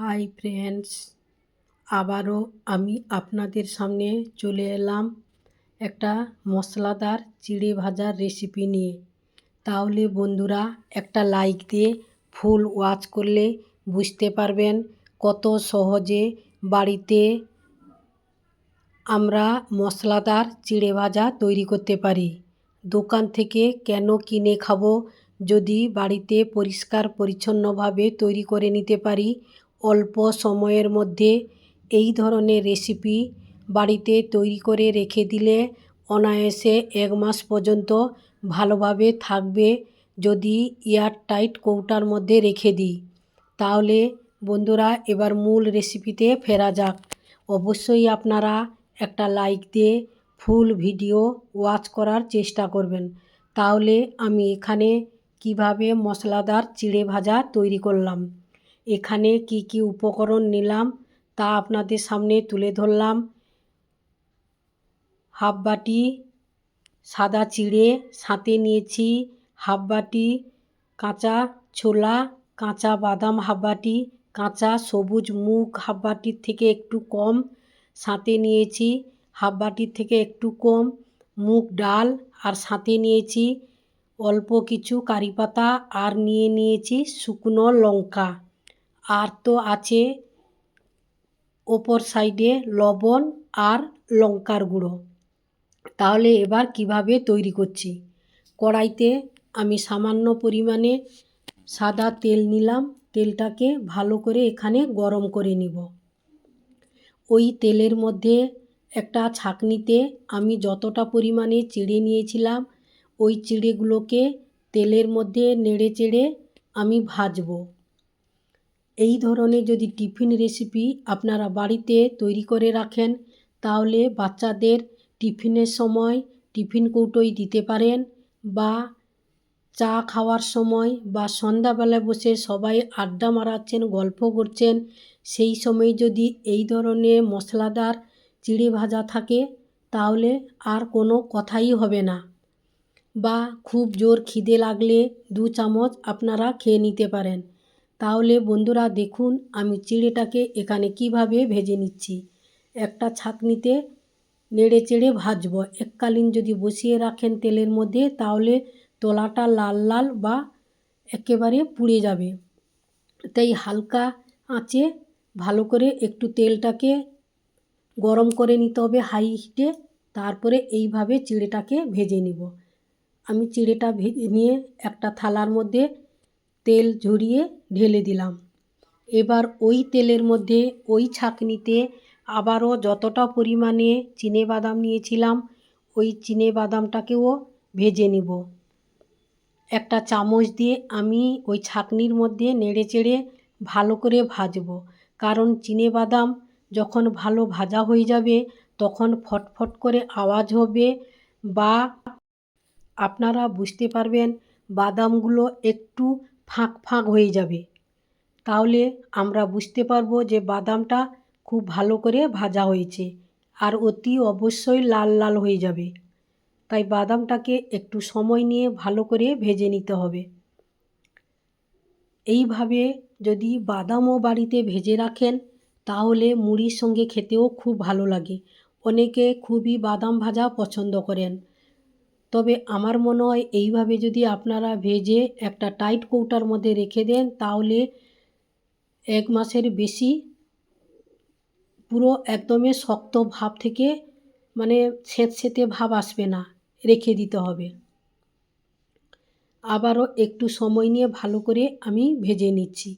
Hi friends, আবারও আমি আপনাদের সামনে চলে এলাম একটা মশলাদার চিড়ে ভাজার রেসিপি নিয়ে। তাহলে বন্ধুরা একটা লাইক দিয়ে ফুল ওয়াচ করলে বুঝতে পারবেন কত সহজে বাড়িতে আমরা মশলাদার চিড়ে ভাজা তৈরি করতে পারি। দোকান থেকে কেন কিনে খাব যদি বাড়িতে পরিষ্কার পরিচ্ছন্নভাবে তৈরি করে নিতে পারি অল্প সময়ের মধ্যে এই ধরনের রেসিপি বাড়িতে তৈরি করে রেখে দিলে অনায়াসে এক মাস পর্যন্ত ভালোভাবে থাকবে যদি এয়ারটাইট কৌটার মধ্যে রেখে দিই। তাহলে বন্ধুরা, এবার মূল রেসিপিতে ফেরা যাক। অবশ্যই আপনারা একটা লাইক দিয়ে ফুল ভিডিও ওয়াচ করার চেষ্টা করবেন। তাহলে আমি এখানে কীভাবে মশলাদার চিড়ে ভাজা তৈরি করলাম। এখানে কি কি উপকরণ নিলাম তা আপনাদের সামনে তুলে ধরলাম। হাফ বাটি সাদা চিড়ে সাথে নিয়েছি, হাফ বাটি কাঁচা ছোলা, কাঁচা বাদাম হাফ বাটি, কাঁচা সবুজ মুগ হাফ বাটির থেকে একটু কম সাথে নিয়েছি, হাফ বাটির থেকে একটু কম মুগ ডাল আর সাথে নিয়েছি, অল্প কিছু কারি পাতা আর নিয়ে নিয়েছি শুকনো লঙ্কা। আর তো আছে ওপর সাইডে লবণ আর লঙ্কার গুঁড়ো। তাহলে এবার কীভাবে তৈরি করছি? কড়াইতে আমি সামান্য পরিমাণে সাদা তেল নিলাম। তেলটাকে ভালো করে এখানে গরম করে নিব। ওই তেলের মধ্যে একটা ছাঁকনিতে আমি যতটা পরিমাণে চিড়ে নিয়েছিলাম, ওই চিড়েগুলোকে তেলের মধ্যে নেড়ে চেড়ে আমি ভাজবো। এই ধরনের যদি টিফিন রেসিপি আপনারা বাড়িতে তৈরি করে রাখেন, তাহলে বাচ্চাদের টিফিনের সময় টিফিন কৌটোয় দিতে পারেন বা চা খাওয়ার সময় বা সন্ধ্যাবেলায় বসে সবাই আড্ডা মারাচ্ছেন, গল্প করছেন, সেই সময় যদি এই ধরনের মশলাদার চিড়ে ভাজা থাকে, তাহলে আর কোনো কথাই হবে না। বা খুব জোর খিদে লাগলে দু চামচ আপনারা খেয়ে নিতে পারেন। তাহলে বন্ধুরা দেখুন আমি চিড়েটাকে এখানে কীভাবে ভেজে নিচ্ছি। একটা ছাঁকনিতে নেড়ে চেড়ে ভাজব। এককালীন যদি বসিয়ে রাখেন তেলের মধ্যে, তাহলে তলাটা লাল লাল বা একেবারে পুড়ে যাবে। তাই হালকা আঁচে ভালো করে একটু তেলটাকে গরম করে নিতে হবে হাই হিটে। তারপরে এইভাবে চিড়েটাকে ভেজে নিব। আমি চিড়েটা ভেজে নিয়ে একটা থালার মধ্যে তেল ঝরিয়ে ঢেলে দিলাম। এবার ওই তেলের মধ্যে ওই ছাঁকনিতে আবারও যতটা পরিমাণে বাদাম নিয়েছিলাম, ওই চিনে বাদামটাকেও ভেজে নিব। একটা চামচ দিয়ে আমি ওই ছাঁকনির মধ্যে নেড়ে চেড়ে ভালো করে ভাজবো, কারণ চিনে বাদাম যখন ভালো ভাজা হয়ে যাবে তখন ফটফট করে আওয়াজ হবে বা আপনারা বুঝতে পারবেন বাদামগুলো একটু ফাঁক ফাঁক হয়ে যাবে। তাহলে আমরা বুঝতে পারব যে বাদামটা খুব ভালো করে ভাজা হয়েছে আর অতি অবশ্যই লাল লাল হয়ে যাবে। তাই বাদামটাকে একটু সময় নিয়ে ভালো করে ভেজে নিতে হবে। এইভাবে যদি বাদামও বাড়িতে ভেজে রাখেন, তাহলে মুড়ির সঙ্গে খেতেও খুব ভালো লাগে। অনেকে খুবই বাদাম ভাজা পছন্দ করেন। তবে আমার মনে হয় এইভাবে যদি আপনারা ভেজে একটা টাইট কৌটার মধ্যে রেখে দেন, তাহলে এক মাসের বেশি পুরো একদমই শক্ত ভাব থেকে মানে স্যাঁতস্যাঁতে ভাব আসবে না, রেখে দিতে হবে। আবারও একটু সময় নিয়ে ভালো করে আমি ভেজে নিচ্ছি।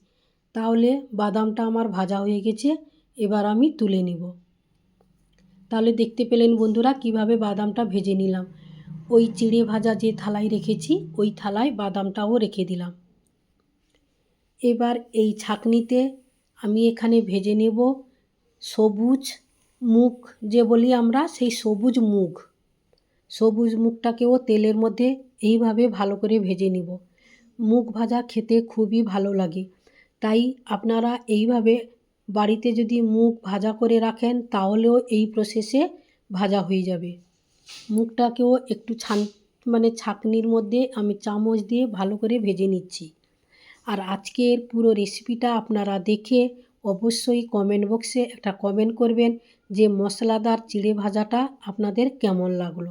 তাহলে বাদামটা আমার ভাজা হয়ে গেছে, এবার আমি তুলে নিব। তাহলে দেখতে পেলেন বন্ধুরা, কীভাবে বাদামটা ভেজে নিলাম। ওই চিড়ে ভাজা যে থালায় রেখেছি, ওই থালায় বাদামটাও রেখে দিলাম। এবার এই ছাকনিতে আমি এখানে ভেজে নেব সবুজ মুগ, যে বলি আমরা, সেই সবুজ মুগ। সবুজ মুগটাকেও তেলের মধ্যে এইভাবে ভালো করে ভেজে নিব। মুগ ভাজা খেতে খুবই ভালো লাগে। তাই আপনারা এইভাবে বাড়িতে যদি মুগ ভাজা করে রাখেন, তাহলেও এই প্রসেসে ভাজা হয়ে যাবে। মুগটাকেও একটু ছান মানে ছাঁকনির মধ্যে আমি চামচ দিয়ে ভালো করে ভেজে নিচ্ছি। আর আজকের পুরো রেসিপিটা আপনারা দেখে অবশ্যই কমেন্ট বক্সে একটা কমেন্ট করবেন যে মশলাদার চিড়ে ভাজাটা আপনাদের কেমন লাগল।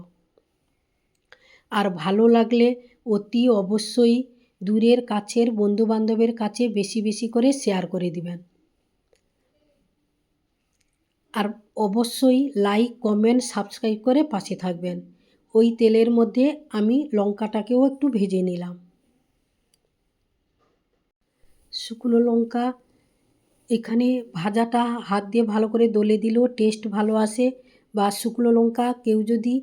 আর ভালো লাগলে অতি অবশ্যই দূরের কাছের বন্ধুবান্ধবের কাছে বেশি বেশি করে শেয়ার করে দিবেন। আর অবশ্যই লাইক কমেন্ট সাবস্ক্রাইব করে পাশে থাকবেন। ওই তেলের মধ্যে আমি লঙ্কাটাকেও একটু ভেজে নিলাম। শুকনো লঙ্কা, এখানে ভাজাটা হাত দিয়ে ভালো করে দলে দিলেও টেস্ট ভালো আসে। বা শুকনো লঙ্কা কেউ যদি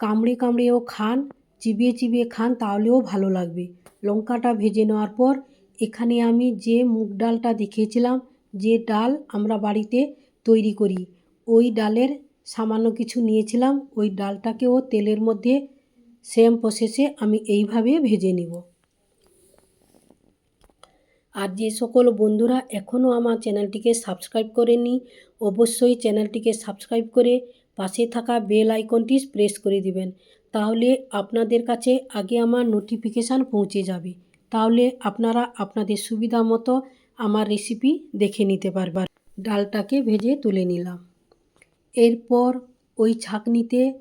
কামড়ে কামড়েও খান, চিবিয়ে চিবিয়ে খান, তাহলেও ভালো লাগবে। লঙ্কাটা ভেজে নেওয়ার পর এখানে আমি যে মুগ ডালটা দেখিয়েছিলাম, যে ডাল আমরা বাড়িতে তৈরি করি। ওই ডালের সামান্য কিছু নিয়েছিলাম, ওই ডালটাকেও তেলের মধ্যে সেম প্রসেসে আমি এইভাবে ভেজে নিব। আর যে সকল বন্ধুরা এখনও আমার চ্যানেলটিকে সাবস্ক্রাইব করেনি অবশ্যই চ্যানেলটিকে সাবস্ক্রাইব করে পাশে থাকা বেল আইকনটি প্রেস করে দিবেন, তাহলে আপনাদের কাছে আগে আমার নোটিফিকেশান পৌঁছে যাবে। তাহলে আপনারা আপনাদের সুবিধা মতো আমার রেসিপি দেখে নিতে পারবেন ডালটাকে ভেজে তুলে নিলাম। এরপর ওই ছাঁকনিতে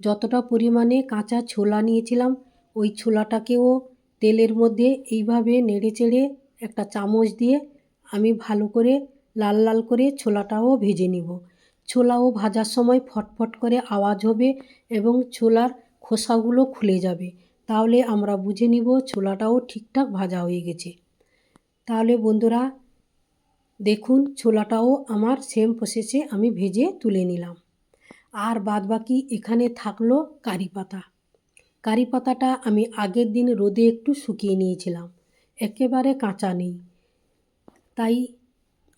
যতটা পরিমাণে কাঁচা ছোলা নিয়েছিলাম, ওই ছোলাটাকেও তেলের মধ্যে এইভাবে নেড়ে চেড়ে একটা চামচ দিয়ে আমি ভালো করে লাল লাল করে ছোলাটাও ভেজে নিব। ছোলাও ভাজার সময় ফটফট করে আওয়াজ হবে এবং ছোলার খোসাগুলো খুলে যাবে। তাহলে আমরা বুঝে নিব ছোলাটাও ঠিকঠাক ভাজা হয়ে গেছে। তাহলে বন্ধুরা দেখুন, ছোলাটাও আমার সেম প্রসেসে আমি ভেজে তুলে নিলাম। আর বাদবাকি এখানে থাকল কারি পাতা। কারি পাতাটা আমি আগের দিন রোদে একটু শুকিয়ে নিয়েছিলাম। একেবারে কাঁচা নেই। তাই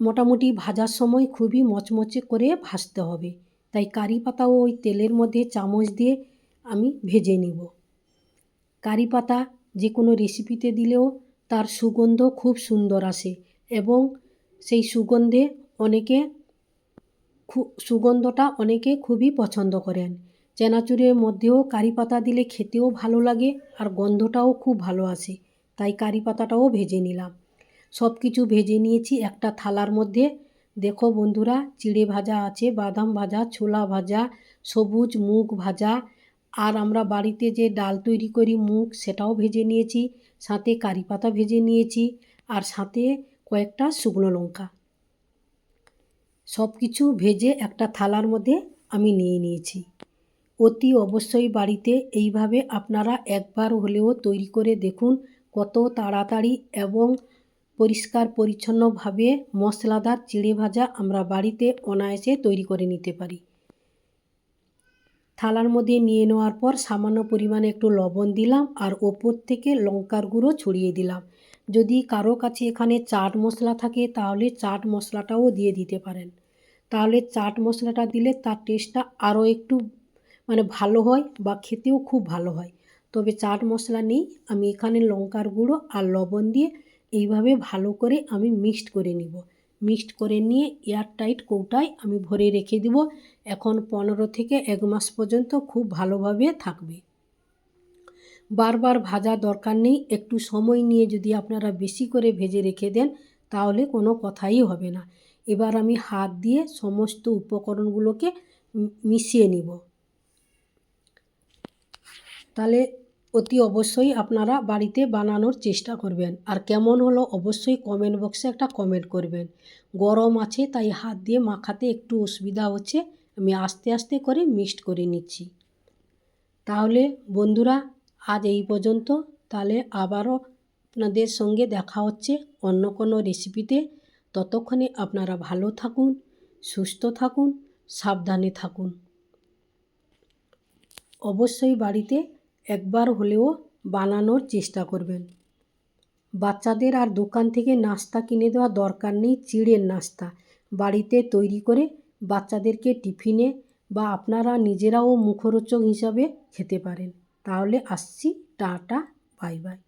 মোটামুটি ভাজার সময় খুবই মচমচে করে ভাজতে হবে। তাই কারি পাতাও ওই তেলের মধ্যে চামচ দিয়ে আমি ভেজে নিব। কারি পাতা যে কোনো রেসিপিতে দিলেও তার সুগন্ধ খুব সুন্দর আসে এবং সেই সুগন্ধে অনেকে সুগন্ধটা অনেকে খুবই পছন্দ করেন। চেনাচুরের মধ্যেও কারি পাতা দিলে খেতেও ভালো লাগে আর গন্ধটাও খুব ভালো আসে, তাই কারি পাতাটাও ভেজে নিলাম। সব কিছু ভেজে নিয়েছি একটা থালার মধ্যে। দেখো বন্ধুরা, চিড়ে ভাজা আছে, বাদাম ভাজা, ছোলা ভাজা, সবুজ মুগ ভাজা, আর আমরা বাড়িতে যে ডাল তৈরি করি মুগ, সেটাও ভেজে নিয়েছি, সাথে কারি পাতা ভেজে নিয়েছি, আর সাথে কয়েকটা শুকনো লঙ্কা। সব কিছু ভেজে একটা থালার মধ্যে আমি নিয়ে নিয়েছি। অতি অবশ্যই বাড়িতে এইভাবে আপনারা একবার হলেও তৈরি করে দেখুন কত তাড়াতাড়ি এবং পরিষ্কার পরিচ্ছন্নভাবে মশলাদার চিড়ে ভাজা আমরা বাড়িতে অনায়াসে তৈরি করে নিতে পারি। থালার মধ্যে নিয়ে নেওয়ার পর সামান্য পরিমাণে একটু লবণ দিলাম আর ওপর থেকে লঙ্কার গুঁড়ো ছড়িয়ে দিলাম। যদি কারও কাছে এখানে চাট মশলা থাকে, তাহলে চাট মশলাটাও দিয়ে দিতে পারেন। তাহলে চাট মশলাটা দিলে তার টেস্টটা আরও একটু মানে ভালো হয় বা খেতেও খুব ভালো হয়। তবে চাট মশলা নেই, আমি এখানে লঙ্কার গুঁড়ো আর লবণ দিয়ে এইভাবে ভালো করে আমি মিক্সড করে নিব। মিক্সড করে নিয়ে এয়ারটাইট কৌটায় আমি ভরে রেখে দিব। এখন পনেরো থেকে এক মাস পর্যন্ত খুব ভালোভাবে থাকবে। বারবার ভাজা দরকার নেই, একটু সময় নিয়ে যদি আপনারা বেশি করে ভেজে রেখে দেন, তাহলে কোনো কথাই হবে না। এবার আমি হাত দিয়ে সমস্ত উপকরণগুলোকে মিশিয়ে নিব। তাহলে অতি অবশ্যই আপনারা বাড়িতে বানানোর চেষ্টা করবেন। আর কেমন হলো অবশ্যই কমেন্ট বক্সে একটা কমেন্ট করবেন। গরম আছে, তাই হাত দিয়ে মাখাতে একটু অসুবিধা হচ্ছে। আমি আস্তে আস্তে করে মিক্সড করে নিচ্ছি। তাহলে বন্ধুরা আজ এই পর্যন্ত। তাহলে আবারও আপনাদের সঙ্গে দেখা হচ্ছে অন্য কোনো রেসিপিতে ততক্ষণে আপনারা ভালো থাকুন, সুস্থ থাকুন, সাবধানে থাকুন। অবশ্যই বাড়িতে একবার হলেও বানানোর চেষ্টা করবেন। বাচ্চাদের আর দোকান থেকে নাস্তা কিনে দেওয়া দরকার নেই, চিড়ের নাস্তা। বাড়িতে তৈরি করে বাচ্চাদেরকে টিফিনে বা আপনারা নিজেরাও মুখরোচক হিসাবে খেতে পারেন। তাহলে আসছি টাটা বাই বাই।